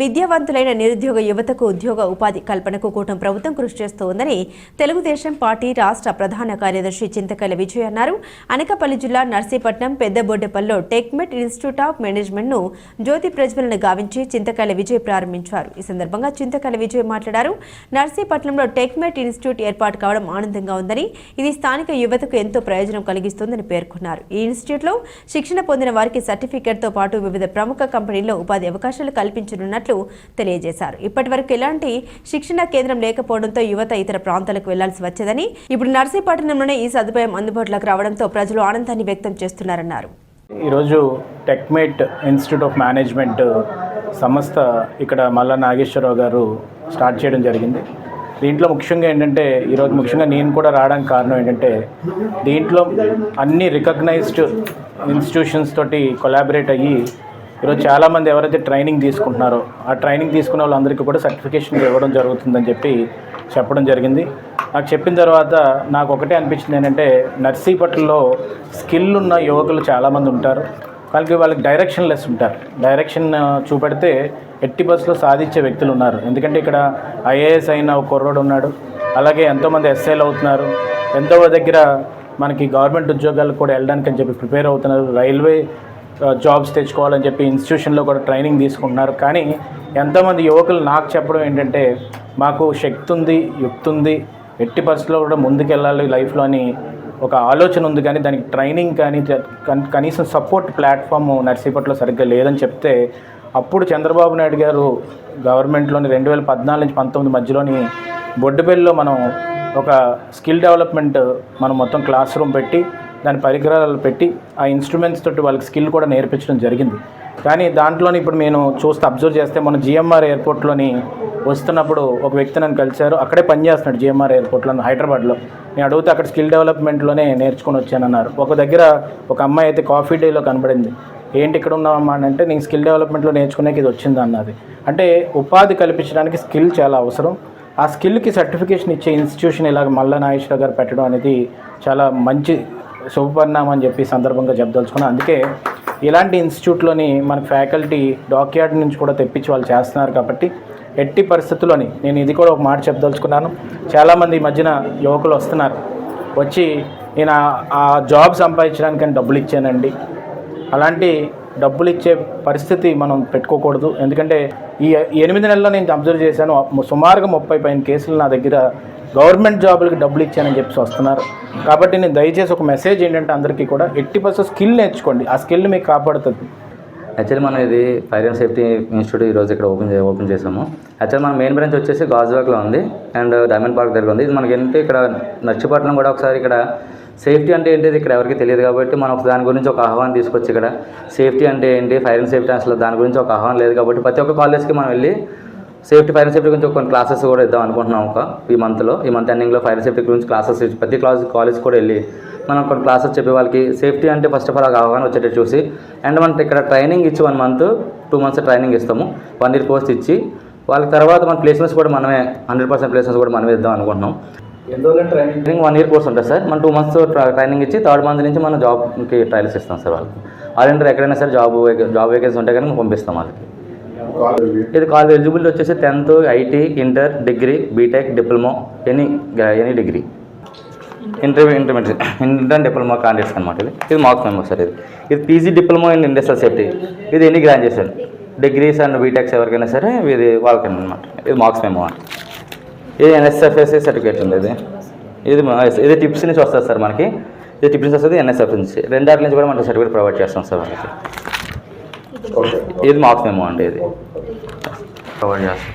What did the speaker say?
విద్యావంతులైన నిరుద్యోగ యువతకు ఉద్యోగ ఉపాధి కల్పనకు కూటమి ప్రభుత్వం కృషి చేస్తోందని తెలుగుదేశం పార్టీ రాష్ట్ర ప్రధాన కార్యదర్శి చింతకల్లి విజయ్ అన్నారు. అనకాపల్లి జిల్లా నర్సీపట్నం పెద్దబొడ్డపల్లిలో టెక్మెట్ ఇన్స్టిట్యూట్ ఆఫ్ మేనేజ్మెంట్ను జ్యోతి ప్రజ్వలన గావించి చింతకల్లి విజయ్ ప్రారంభించారు. ఈ సందర్భంగా చింతకల్లి విజయ్ మాట్లాడారు. నర్సీపట్నంలో టెక్మెట్ ఇన్స్టిట్యూట్ ఏర్పాటు కావడం ఆనందంగా ఉందని ఇది స్థానిక యువతకు ఎంతో ప్రయోజనం కలిగిస్తుందని పేర్కొన్నారు. ఈ ఇన్స్టిట్యూట్లో శిక్షణ పొందిన వారికి సర్టిఫికేట్తో పాటు వివిధ ప్రముఖ కంపెనీల్లో ఉపాధి అవకాశాలు కల్పించనున్నట్లు తెలియజేశారు. ఇప్పటి వరకు ఎలాంటి శిక్షణ కేంద్రం లేకపోవడంతో యువత ఇతర ప్రాంతాలకు వెళ్ళాల్సి వచ్చేదని ఇప్పుడు నర్సీపట్నంలోనే ఈ సదుపాయం అందుబాటులోకి రావడంతో ప్రజలు ఆనందాన్ని వ్యక్తం చేస్తున్నారన్నారు. ఈరోజు టెక్మేట్ ఇన్స్టిట్యూట్ ఆఫ్ మేనేజ్మెంట్ సంస్థ ఇక్కడ మల్ల నాగేశ్వరరావు గారు స్టార్ట్ చేయడం జరిగింది. దీంట్లో ముఖ్యంగా ఏంటంటే ఈరోజు ముఖ్యంగా నేను కూడా రావడానికి కారణం ఏంటంటే దీంట్లో అన్ని రికగ్నైజ్డ్ ఇన్స్టిట్యూషన్స్ తోటి కొలాబరేట్ అయ్యి ఈరోజు చాలామంది ఎవరైతే ట్రైనింగ్ తీసుకుంటున్నారో ఆ ట్రైనింగ్ తీసుకున్న వాళ్ళందరికీ కూడా సర్టిఫికేషన్ ఇవ్వడం జరుగుతుందని చెప్పి చెప్పడం జరిగింది. నాకు చెప్పిన తర్వాత నాకు ఒకటే అనిపించింది ఏంటంటే నర్సీపట్నంలో స్కిల్ ఉన్న యువకులు చాలామంది ఉంటారు. వాళ్ళకి వాళ్ళకి డైరెక్షన్ లెస్ ఉంటారు. డైరెక్షన్ చూపెడితే ఎట్టి బస్సులో సాధించే వ్యక్తులు ఉన్నారు. ఎందుకంటే ఇక్కడ ఐఏఎస్ అయిన ఒక కుర్రోడు ఉన్నాడు. అలాగే ఎంతోమంది ఎస్ఐలు అవుతున్నారు. ఎంతో దగ్గర మనకి గవర్నమెంట్ ఉద్యోగాలు కూడా వెళ్ళడానికి అని చెప్పి ప్రిపేర్ అవుతున్నారు. రైల్వే జాబ్స్ తెచ్చుకోవాలని చెప్పి ఇన్స్టిట్యూషన్లో కూడా ట్రైనింగ్ తీసుకుంటున్నారు. కానీ ఎంతోమంది యువకులు నాకు చెప్పడం ఏంటంటే మాకు శక్తి ఉంది యుక్తి ఉంది ఎట్టి పరిస్థితుల్లో కూడా ముందుకెళ్ళాలి లైఫ్లో అని ఒక ఆలోచన ఉంది. కానీ దానికి ట్రైనింగ్ కానీ కనీసం సపోర్ట్ ప్లాట్ఫామ్ నర్సీపట్లో సరిగ్గా లేదని చెప్తే అప్పుడు చంద్రబాబు నాయుడు గారు గవర్నమెంట్లోని రెండు వేల పద్నాలుగు నుంచి పంతొమ్మిది మధ్యలోని బొడ్డుపల్లిలో మనం ఒక స్కిల్ డెవలప్మెంట్ మనం మొత్తం క్లాస్ రూమ్ పెట్టి దాని పరికరాలు పెట్టి ఆ ఇన్స్ట్రుమెంట్స్ తోటి వాళ్ళకి స్కిల్ కూడా నేర్పించడం జరిగింది. కానీ దాంట్లోని ఇప్పుడు నేను చూస్తే అబ్జర్వ్ చేస్తే మన జిఎంఆర్ ఎయిర్పోర్ట్లోని వస్తున్నప్పుడు ఒక వ్యక్తి నన్ను కలిశారు. అక్కడే పనిచేస్తున్నాడు జిఎంఆర్ ఎయిర్పోర్ట్లో హైదరాబాద్లో. నేను అడిగితే అక్కడ స్కిల్ డెవలప్మెంట్లోనే నేర్చుకొని వచ్చానన్నారు ఒక దగ్గర ఒక అమ్మాయి అయితే కాఫీ డేలో కనబడింది. ఏంటి ఇక్కడ ఉన్నామా అని అంటే నేను స్కిల్ డెవలప్మెంట్లో నేర్చుకునేకి ఇది వచ్చింది? అన్నది. అంటే ఉపాధి కల్పించడానికి స్కిల్ చాలా అవసరం. ఆ స్కిల్కి సర్టిఫికేషన్ ఇచ్చే ఇన్స్టిట్యూషన్ ఇలాగ మల్ల నాగేశ్వర గారు పెట్టడం అనేది చాలా మంచి శుభపరిణామం అని చెప్పి సందర్భంగా చెప్పదలుచుకున్నాను. అందుకే ఇలాంటి ఇన్స్టిట్యూట్లోని మన ఫ్యాకల్టీ డాక్యార్డ్ నుంచి కూడా తెప్పించి వాళ్ళు చేస్తున్నారు కాబట్టి ఎట్టి పరిస్థితుల్లోని నేను ఇది కూడా ఒక మాట చెప్పదలుచుకున్నాను. చాలామంది ఈ మధ్యన యువకులు వస్తున్నారు. వచ్చి నేను ఆ- ఆ జాబ్ సంపాదించడానికని డబ్బులు ఇచ్చానండి. అలాంటి డబ్బులు ఇచ్చే పరిస్థితి మనం పెట్టుకోకూడదు. ఎందుకంటే ఈ ఎనిమిది నెలల్లో నేను అబ్జర్వ్ చేశాను సుమారుగా ముప్పై పైన కేసులు నా దగ్గర గవర్నమెంట్ జాబులకి డబ్బులు ఇచ్చానని చెప్పి వస్తున్నారు. కాబట్టి నేను దయచేసి ఒక మెసేజ్ ఏంటంటే అందరికీ కూడా ఎట్టి పర్సెంట్ స్కిల్ నేర్చుకోండి. ఆ స్కిల్ మీకు కాపాడుతుంది. యాక్చువల్లీ మనం ఇది ఫైర్ అండ్ సేఫ్టీ ఇన్స్టిట్యూట్ ఈరోజు ఇక్కడ ఓపెన్ చే ఓపెన్ చేసాము యాక్చువల్ మన మెయిన్ బ్రాంచ్ వచ్చేసి గాజువాక్లో ఉంది అండ్ డైమండ్ పార్క్ దగ్గర ఉంది. ఇది మనకి ఏంటంటే ఇక్కడ నర్సిపట్నం కూడా ఒకసారి ఇక్కడ సేఫ్టీ అంటే ఏంటిది ఇక్కడ ఎవరికి తెలియదు కాబట్టి మనం ఒక దాని గురించి ఒక ఆహ్వానం తీసుకొచ్చి ఇక్కడ. సేఫ్టీ అంటే ఏంటి? ఫైర్ అండ్ సేఫ్టీ అసలు దాని గురించి ఒక ఆహ్వానం లేదు కాబట్టి ప్రతి ఒక్క కాలేజ్కి మనం వెళ్ళి సేఫ్టీ ఫైర్ అండ్ సేఫ్టీ గురించి కొన్ని క్లాసెస్ కూడా ఇద్దాం అనుకుంటున్నాం ఒక ఈ మంత్లో ఈ మంత్ ఎండింగ్లో ఫైర్ సేఫ్టీ గురించి క్లాసెస్ ఇచ్చి ప్రతి క్లాస్ కాలేజ్ కూడా వెళ్ళి మనం కొన్ని క్లాసెస్ చెప్పే వాళ్ళకి సేఫ్టీ అంటే ఫస్ట్ ఆఫ్ ఆల్ అవగాహన వచ్చేటట్టు చూసి అండ్ మనకి ఇక్కడ ట్రైనింగ్ ఇచ్చి one month two months training ఇస్తాము. వన్ ఇయర్ కోర్స్ ఇచ్చి వాళ్ళకి తర్వాత మన ప్లేస్మెంట్స్ కూడా మనమే హండ్రెడ్ పర్సెంట్ ప్లేస్మెంట్స్ కూడా మనమే ఇద్దాం అనుకుంటున్నాం. ట్రైనింగ్ వన్ ఇయర్ కోర్స్ ఉంటుంది సార్. మన టూ మంత్స్ ట్రైనింగ్ ఇచ్చి థర్డ్ మంత్ నుంచి మనం జాబ్కి ట్రయల్స్ ఇస్తాం సార్ వాళ్ళకి. ఆల్రెడీ ఎక్కడైనా సరే జాబ్ జాబ్ వేకెన్సీ ఉంటే కానీ పంపిస్తాం వాళ్ళకి. ఇది కాలేజ్ ఎలిజిబిలిటీ వచ్చేసి tenth IT inter degree BTech diploma any any degree inter intermediate inter diploma candidates అనమాట ఇది. ఇది మార్క్స్ మెమో సార్ ఇది. ఇది PG diploma in industrial safety ఇది any graduation degrees and BTechs ఎవరికైనా సరే ఇది వాళ్ళకైనా అనమాట ఇది మార్క్స్ మెమో ఇది ఎన్ఎస్ఎఫ్ఎస్సి సర్టిఫికేట్ ఉంది ఇది. ఇది ఇది టిప్స్ నుంచి వస్తుంది సార్ మనకి. ఇది టిప్స్ నుంచి వస్తుంది ఎన్ఎస్ఎఫ్ నుంచి. రెండాటి నుంచి కూడా మనకి సర్టిఫికేట్ ప్రొవైడ్ చేస్తాం సార్ మనకి. ఇది మార్క్స్ మెమో అండి ఇది ప్రొవైడ్ చేస్తాం.